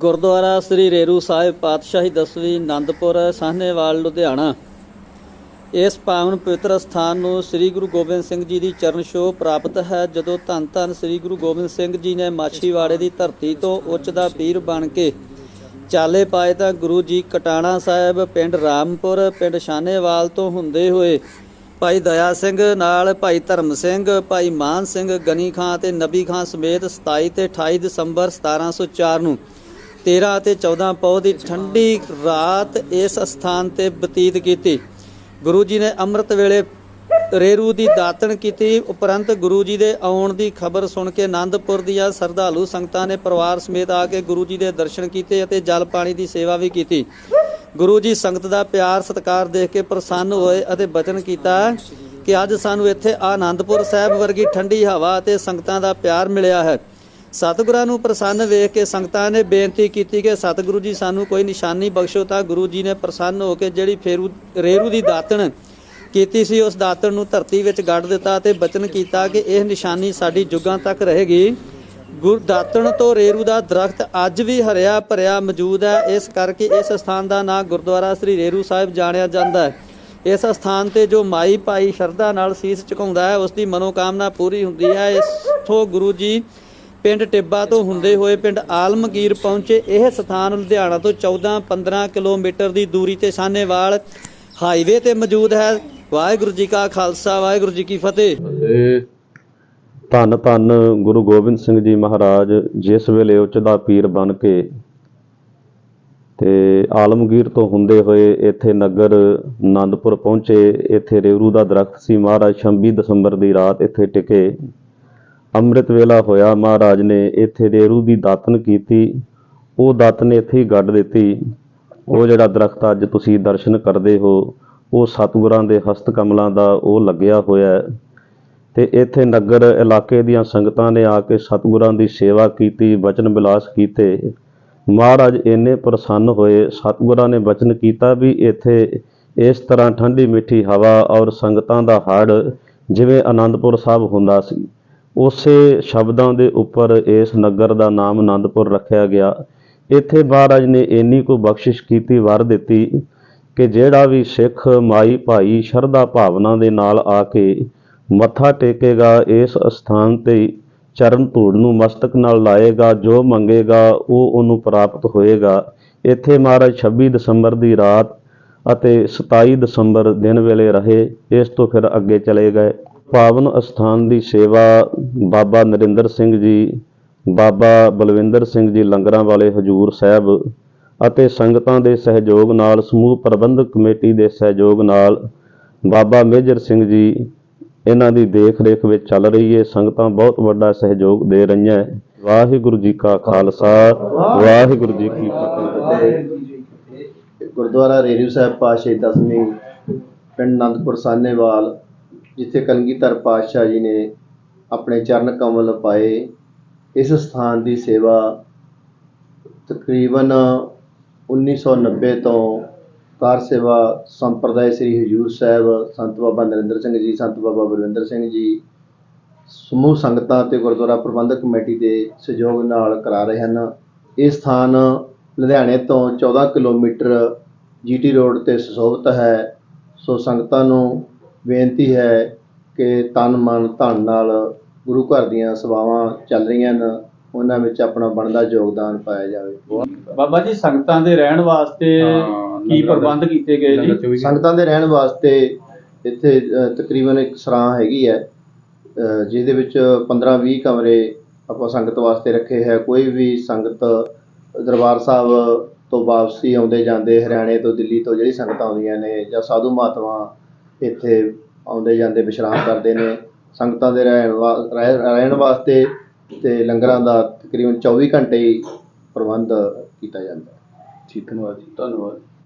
ਗੁਰਦੁਆਰਾ ਸ੍ਰੀ ਰੇਰੂ ਸਾਹਿਬ ਪਾਤਸ਼ਾਹੀ ਦਸਵੀਂ ਆਨੰਦਪੁਰ ਸਾਹਨੇਵਾਲ, ਲੁਧਿਆਣਾ। ਇਸ ਪਾਵਨ ਪਵਿੱਤਰ ਸਥਾਨ ਨੂੰ ਸ੍ਰੀ ਗੁਰੂ ਗੋਬਿੰਦ ਸਿੰਘ ਜੀ ਦੀ ਚਰਨ ਛੋਹ ਪ੍ਰਾਪਤ ਹੈ, ਜਦੋਂ ਧੰਨ ਧੰਨ ਸ੍ਰੀ ਗੁਰੂ ਗੋਬਿੰਦ ਸਿੰਘ ਜੀ ਨੇ ਮਾਛੀਵਾੜੇ ਦੀ ਧਰਤੀ ਤੋਂ ਉੱਚ ਦਾ ਪੀਰ ਬਣ ਕੇ ਚਾਲੇ ਪਾਏ ਤਾਂ ਗੁਰੂ ਜੀ ਕਟਾਣਾ ਸਾਹਿਬ, ਪਿੰਡ ਰਾਮਪੁਰ, ਪਿੰਡ ਸ਼ਾਨੇਵਾਲ ਤੋਂ ਹੁੰਦੇ ਹੋਏ ਭਾਈ ਦਇਆ ਸਿੰਘ ਨਾਲ ਭਾਈ ਧਰਮ ਸਿੰਘ, ਭਾਈ ਮਾਨ ਸਿੰਘ, ਗਨੀ ਖਾਂ ਤੇ ਨਬੀ ਖਾਂ ਸਮੇਤ 27 ਤੇ 28 ਦਸੰਬਰ 1704 ਨੂੰ 13 ਅਤੇ 14 ਪੌ ਦੀ ਠੰਡੀ ਰਾਤ ਇਸ ਸਥਾਨ ਤੇ ਬਤੀਤ ਕੀਤੀ। ਗੁਰੂ ਜੀ ਨੇ ਅੰਮ੍ਰਿਤ ਵੇਲੇ ਰੇਰੂ ਦੀ ਦਾਤਣ ਕੀਤੀ। ਉਪਰੰਤ ਗੁਰੂ ਜੀ ਦੇ ਆਉਣ ਦੀ ਖਬਰ ਸੁਣ ਕੇ ਆਨੰਦਪੁਰ ਦੀਆਂ ਸਰਧਾਲੂ ਸੰਗਤਾਂ ਨੇ ਪਰਿਵਾਰ ਸਮੇਤ ਆ ਕੇ ਗੁਰੂ ਜੀ ਦੇ ਦਰਸ਼ਨ ਕੀਤੇ ਅਤੇ ਜਲ ਪਾਣੀ ਦੀ ਸੇਵਾ ਵੀ ਕੀਤੀ। ਗੁਰੂ ਜੀ ਸੰਗਤ ਦਾ ਪਿਆਰ ਸਤਿਕਾਰ ਦੇਖ ਕੇ ਪ੍ਰਸੰਨ ਹੋਏ ਅਤੇ ਬਚਨ ਕੀਤਾ ਕਿ ਅੱਜ ਸਾਨੂੰ ਇੱਥੇ ਆਨੰਦਪੁਰ ਸਾਹਿਬ ਵਰਗੀ ਠੰਡੀ ਹਵਾ ਅਤੇ ਸੰਗਤਾਂ ਦਾ ਪਿਆਰ ਮਿਲਿਆ ਹੈ। ਸਤਿਗੁਰਾਂ ਨੂੰ ਪ੍ਰਸੰਨ ਵੇਖ ਕੇ ਸੰਗਤਾਂ ਨੇ ਬੇਨਤੀ ਕੀਤੀ ਕਿ ਸਤਿਗੁਰੂ ਜੀ ਸਾਨੂੰ ਕੋਈ ਨਿਸ਼ਾਨੀ ਬਖਸ਼ੋ ਤਾਂ ਗੁਰੂ ਜੀ ਨੇ ਪ੍ਰਸੰਨ ਹੋ ਕੇ ਜਿਹੜੀ ਫੇਰੂ ਰੇਰੂ ਦੀ ਦਾਤਣ ਕੀਤੀ ਸੀ, ਉਸ ਦਾਤਣ ਨੂੰ ਧਰਤੀ ਵਿੱਚ ਗੱਡ ਦਿੱਤਾ ਤੇ ਬਚਨ ਕੀਤਾ ਕਿ ਇਹ ਨਿਸ਼ਾਨੀ ਸਾਡੀ ਜੁਗਾਂ ਤੱਕ ਰਹੇਗੀ। ਗੁਰ ਦਾਤਣ ਤੋਂ ਰੇਰੂ ਦਾ ਦਰਖਤ ਅੱਜ ਵੀ ਹਰਿਆ ਭਰਿਆ ਮੌਜੂਦ ਹੈ। ਇਸ ਕਰਕੇ ਇਸ ਸਥਾਨ ਦਾ ਨਾਂ ਗੁਰਦੁਆਰਾ ਸ੍ਰੀ ਰੇਰੂ ਸਾਹਿਬ ਜਾਣਿਆ ਜਾਂਦਾ ਹੈ। ਇਸ ਸਥਾਨ ਤੇ ਜੋ ਮਾਈ ਭਾਈ ਸ਼ਰਧਾ ਨਾਲ ਸੀਸ ਝੁਕਾਉਂਦਾ ਹੈ, ਉਸ ਦੀ ਮਨੋਕਾਮਨਾ ਪੂਰੀ ਹੁੰਦੀ ਹੈ। ਇਸ ਤੋਂ ਗੁਰੂ ਜੀ ਪਿੰਡ ਟਿੱਬਾ ਤੋਂ ਹੁੰਦੇ ਹੋਏ ਪਿੰਡ ਆਲਮਗੀਰ ਪਹੁੰਚੇ। ਇਹ ਸਥਾਨ ਲੁਧਿਆਣਾ ਤੋਂ 14-15 ਕਿਲੋਮੀਟਰ ਦੀ ਦੂਰੀ ਤੇ ਸਾਹਨੇਵਾਲ ਹਾਈਵੇ ਤੇ ਮੌਜੂਦ ਹੈ। ਵਾਹਿਗੁਰੂ ਜੀ ਕਾ ਖਾਲਸਾ, ਵਾਹਿਗੁਰੂ ਜੀ ਕੀ ਫਤਿਹ। ਤੇ ਧੰਨ ਧੰਨ ਗੁਰੂ ਗੋਬਿੰਦ ਸਿੰਘ ਜੀ ਮਹਾਰਾਜ, ਜਿਸ ਵੇਲੇ ਉੱਚ ਦਾ ਪੀਰ ਬਣ ਕੇ ਤੇ ਆਲਮਗੀਰ ਤੋਂ ਹੁੰਦੇ ਹੋਏ ਇੱਥੇ ਨਗਰ ਆਨੰਦਪੁਰ ਪਹੁੰਚੇ। ਇੱਥੇ ਰੇਰੂ ਦਾ ਦਰਖਤ ਸੀ ਮਹਾਰਾਜ 26 ਦਸੰਬਰ ਦੀ ਰਾਤ ਇੱਥੇ ਟਿਕੇ। ਅੰਮ੍ਰਿਤ ਵੇਲਾ ਹੋਇਆ, ਮਹਾਰਾਜ ਨੇ ਇੱਥੇ ਰੇਰੂ ਦੀ ਦਾਤਨ ਕੀਤੀ। ਉਹ ਦਾਤਨ ਇੱਥੇ ਹੀ ਗੱਡ ਦਿੱਤੀ। ਉਹ ਜਿਹੜਾ ਦਰਖਤ ਅੱਜ ਤੁਸੀਂ ਦਰਸ਼ਨ ਕਰਦੇ ਹੋ, ਉਹ ਸਤਿਗੁਰਾਂ ਦੇ ਹਸਤ ਕਮਲਾਂ ਦਾ ਉਹ ਲੱਗਿਆ ਹੋਇਆ ਹੈ। ਤੇ ਇੱਥੇ ਨਗਰ ਇਲਾਕੇ ਦੀਆਂ ਸੰਗਤਾਂ ਨੇ ਆ ਕੇ ਸਤਿਗੁਰਾਂ ਦੀ ਸੇਵਾ ਕੀਤੀ ਬਚਨ ਬਿਲਾਸ ਕੀਤੇ। ਮਹਾਰਾਜ ਇੰਨੇ ਪ੍ਰਸੰਨ ਹੋਏ, ਸਤਿਗੁਰਾਂ ਨੇ ਬਚਨ ਕੀਤਾ ਵੀ ਇੱਥੇ ਇਸ ਤਰ੍ਹਾਂ ਠੰਡੀ ਮਿੱਠੀ ਹਵਾ ਔਰ ਸੰਗਤਾਂ ਦਾ ਹੜ ਜਿਵੇਂ ਆਨੰਦਪੁਰ ਸਾਹਿਬ ਹੁੰਦਾ ਸੀ। ਉਸੇ ਸ਼ਬਦਾਂ ਦੇ ਉੱਪਰ ਇਸ ਨਗਰ ਦਾ ਨਾਮ ਆਨੰਦਪੁਰ ਰੱਖਿਆ ਗਿਆ। ਇੱਥੇ ਮਹਾਰਾਜ ਨੇ ਇੰਨੀ ਕੋ ਬਖਸ਼ਿਸ਼ ਕੀਤੀ, ਵਰ ਦਿੱਤੀ ਕਿ ਜਿਹੜਾ ਵੀ ਸਿੱਖ ਮਾਈ ਭਾਈ ਸ਼ਰਧਾ ਭਾਵਨਾ ਦੇ ਨਾਲ ਆ ਕੇ ਮੱਥਾ ਟੇਕੇਗਾ, ਇਸ ਅਸਥਾਨ ਤੇ ਚਰਨ ਧੂੜ ਨੂੰ ਮਸਤਕ ਨਾਲ ਲਾਏਗਾ, ਜੋ ਮੰਗੇਗਾ ਉਹ ਉਹਨੂੰ ਪ੍ਰਾਪਤ ਹੋਏਗਾ। ਇੱਥੇ ਮਹਾਰਾਜ 26 ਦਸੰਬਰ ਦੀ ਰਾਤ ਅਤੇ 27 ਦਸੰਬਰ ਦਿਨ ਵੇਲੇ ਰਹੇ, ਇਸ ਤੋਂ ਫਿਰ ਅੱਗੇ ਚਲੇ ਗਏ। ਪਾਵਨ ਅਸਥਾਨ ਦੀ ਸੇਵਾ ਬਾਬਾ ਨਰਿੰਦਰ ਸਿੰਘ ਜੀ, ਬਾਬਾ ਬਲਵਿੰਦਰ ਸਿੰਘ ਜੀ ਲੰਗਰਾਂ ਵਾਲੇ ਹਜੂਰ ਸਾਹਿਬ ਅਤੇ ਸੰਗਤਾਂ ਦੇ ਸਹਿਯੋਗ ਨਾਲ ਸਮੂਹ ਪ੍ਰਬੰਧਕ ਕਮੇਟੀ ਦੇ ਸਹਿਯੋਗ ਨਾਲ ਬਾਬਾ ਮੇਜਰ ਸਿੰਘ ਜੀ ਇਹਨਾਂ ਦੀ ਦੇਖ ਰੇਖ ਵਿੱਚ ਚੱਲ ਰਹੀ ਹੈ। ਸੰਗਤਾਂ ਬਹੁਤ ਵੱਡਾ ਸਹਿਯੋਗ ਦੇ ਰਹੀਆਂ ਵਾਹਿਗੁਰੂ ਜੀ ਕਾ ਖਾਲਸਾ, ਵਾਹਿਗੁਰੂ ਜੀ ਕੀ ਫਤਿਹ। ਗੁਰਦੁਆਰਾ ਰੇਰੂ ਸਾਹਿਬ ਪਾਤਸ਼ਾਹੀ ਦਸਵੀਂ ਪਿੰਡ ਅਨੰਦਪੁਰ ਸਾਹਨੇਵਾਲ ਜਿੱਥੇ ਕਲਗੀਧਰ ਪਾਤਸ਼ਾਹ ਜੀ ਨੇ ਆਪਣੇ ਚਰਨ ਕਮਲ ਪਾਏ, ਇਸ ਸਥਾਨ ਦੀ ਸੇਵਾ ਤਕਰੀਬਨ 1990 ਤੋਂ ਕਾਰ ਸੇਵਾ ਸੰਪਰਦਾਇ ਸ੍ਰੀ ਹਜੂਰ ਸਾਹਿਬ ਸੰਤ ਬਾਬਾ ਨਰਿੰਦਰ ਸਿੰਘ ਜੀ, ਸੰਤ ਬਾਬਾ ਬਲਵਿੰਦਰ ਸਿੰਘ ਜੀ, ਸਮੂਹ ਸੰਗਤਾਂ ਤੇ ਗੁਰਦੁਆਰਾ ਪ੍ਰਬੰਧਕ ਕਮੇਟੀ ਦੇ ਸਹਿਯੋਗ ਨਾਲ ਕਰਾ ਰਹੇ ਹਨ। ਇਹ ਸਥਾਨ ਲੁਧਿਆਣੇ ਤੋਂ 14 ਕਿਲੋਮੀਟਰ ਜੀਟੀ ਰੋਡ ਤੇ ਸੁਸ਼ੋਭਿਤ ਹੈ। ਸੋ ਸੰਗਤਾਂ ਨੂੰ ਬੇਨਤੀ ਹੈ ਕਿ ਤਨ ਮਨ ਧਨ ਨਾਲ ਗੁਰੂ ਘਰ ਦੀਆਂ ਸੇਵਾਵਾਂ ਚੱਲ ਰਹੀਆਂ ਨੇ ਉਹਨਾਂ ਵਿੱਚ ਆਪਣਾ ਬਣਦਾ ਯੋਗਦਾਨ ਪਾਇਆ ਜਾਵੇ। ਬਾਬਾ ਜੀ ਸੰਗਤਾਂ ਦੇ ਰਹਿਣ ਵਾਸਤੇ ਕੀ ਪ੍ਰਬੰਧ ਕੀਤੇ ਗਏ ਜੀ? ਸੰਗਤਾਂ ਦੇ ਰਹਿਣ ਵਾਸਤੇ ਇੱਥੇ ਤਕਰੀਬਨ ਇੱਕ ਸਰਾਂ ਹੈਗੀ ਹੈ ਜਿਹਦੇ ਵਿੱਚ 15-20 ਕਮਰੇ ਆਪਾਂ ਸੰਗਤ ਵਾਸਤੇ ਰੱਖੇ ਹੈ। ਕੋਈ ਵੀ ਸੰਗਤ ਦਰਬਾਰ ਸਾਹਿਬ ਤੋਂ ਵਾਪਸੀ ਆਉਂਦੇ ਜਾਂਦੇ ਹਰਿਆਣੇ ਤੋਂ ਦਿੱਲੀ ਤੋਂ ਜਿਹੜੀ ਸੰਗਤਾਂ ਆਉਂਦੀਆਂ ਨੇ ਜਾਂ ਸਾਧੂ ਮਹਾਤਮਾ ਇੱਥੇ ਆਉਂਦੇ ਜਾਂਦੇ ਵਿਸ਼ਰਾਮ ਕਰਦੇ ਨੇ। ਸੰਗਤਾਂ ਦੇ ਰਹਿਣ ਵਾ- ਰਹਿ- ਰਹਿਣ ਵਾਸਤੇ ਅਤੇ ਲੰਗਰਾਂ ਦਾ ਤਕਰੀਬਨ 24 ਘੰਟੇ ਹੀ ਪ੍ਰਬੰਧ ਕੀਤਾ ਜਾਂਦਾ। ਠੀਕ ਧੰਨਵਾਦ ਜੀ, ਧੰਨਵਾਦ।